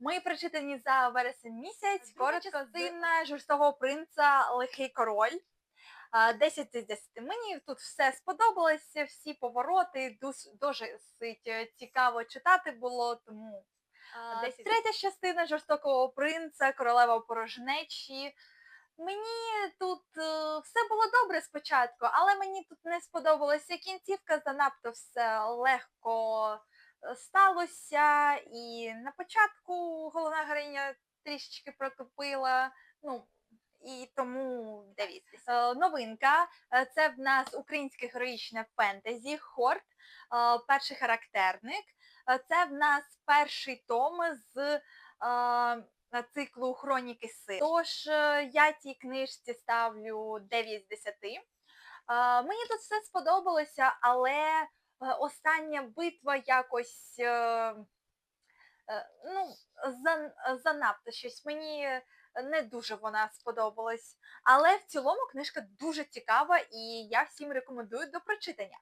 Мої прочитані за вересень місяць. Частина. частина жорстокого принца Лихий король. 10 з 10. Мені тут все сподобалося, всі повороти, дуже е, цікаво читати було, тому 10. Третя частина жорстокого принца, королева порожнечі. Мені тут е, все було добре спочатку, але мені тут не сподобалася кінцівка, занадто все легко сталося. І на початку головна героїня трішечки протупила. Ну, і тому дивіться. Е, новинка е, це в нас українське героїчне фентезі, хорт, е, перший характерник. Е, Це в нас перший том з е, циклу Хроніки Сил. Тож е, я цій книжці ставлю 9 з 10. Е, Мені тут все сподобалося, але е, остання битва якось е, е, ну, занадто щось. Мені не дуже вона сподобалась. Але в цілому книжка дуже цікава і я всім рекомендую до прочитання.